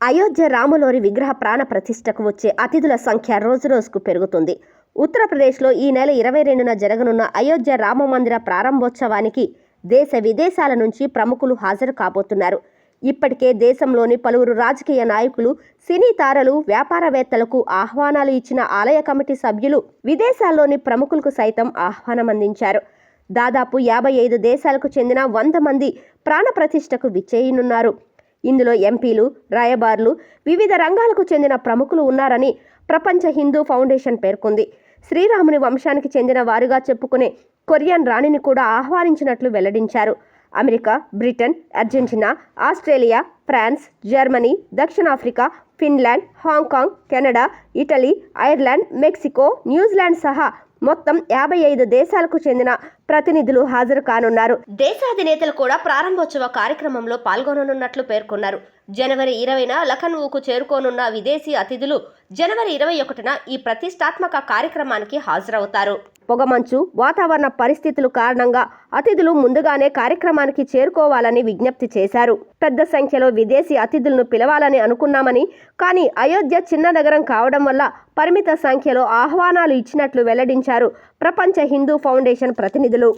అయోధ్య రాములోరి విగ్రహ ప్రాణ ప్రతిష్టకు వచ్చే అతిథుల సంఖ్య రోజురోజుకు పెరుగుతుంది. ఉత్తరప్రదేశ్లో ఈ నెల ఇరవై రెండున జరగనున్న అయోధ్య రామ మందిర ప్రారంభోత్సవానికి దేశ విదేశాల నుంచి ప్రముఖులు హాజరు కాబోతున్నారు. ఇప్పటికే దేశంలోని పలువురు రాజకీయ నాయకులు సినీ తారలు వ్యాపారవేత్తలకు ఆహ్వానాలు ఇచ్చిన ఆలయ కమిటీ సభ్యులు విదేశాల్లోని ప్రముఖులకు సైతం ఆహ్వానం అందించారు దాదాపు యాభై ఐదు దేశాలకు చెందిన వంద మంది ప్రాణప్రతిష్ఠకు విచ్చేయనున్నారు. ఇందులో ఎంపీలు రాయబార్లు వివిధ రంగాలకు చెందిన ప్రముఖులు ఉన్నారని ప్రపంచ హిందూ ఫౌండేషన్ పేర్కొంది. శ్రీరాముని వంశానికి చెందిన వారుగా చెప్పుకునే కొరియన్ రాణిని కూడా ఆహ్వానించినట్లు వెల్లడించారు. America Britain Argentina Australia France Germany దక్షిణాఫ్రికా Finland Hong Kong Canada Italy Ireland Mexico New Zealand సహా మొత్తం యాభై ఐదు దేశాలకు చెందిన ప్రతినిధులు హాజరు కానున్నారు. దేశాధినేతలు కూడా ప్రారంభోత్సవ కార్యక్రమంలో పాల్గొననున్నట్లు పేర్కొన్నారు. జనవరి ఇరవైన లఖనవుకు చేరుకోనున్న విదేశీ అతిథులు జనవరి ఇరవై ఒకటిన ఈ ప్రతిష్టాత్మక కార్యక్రమానికి హాజరవుతారు. పొగమంచు వాతావరణ పరిస్థితులు కారణంగా అతిథులు ముందుగానే కార్యక్రమానికి చేరుకోవాలని విజ్ఞప్తి చేశారు. పెద్ద సంఖ్యలో విదేశీ అతిథులను పిలవాలని అనుకున్నామని కానీ అయోధ్య చిన్న నగరం కావడం వల్ల పరిమిత సంఖ్యలో ఆహ్వానాలు ఇచ్చినట్లు వెల్లడించారు ప్రపంచ హిందూ ఫౌండేషన్ ప్రతినిధులు.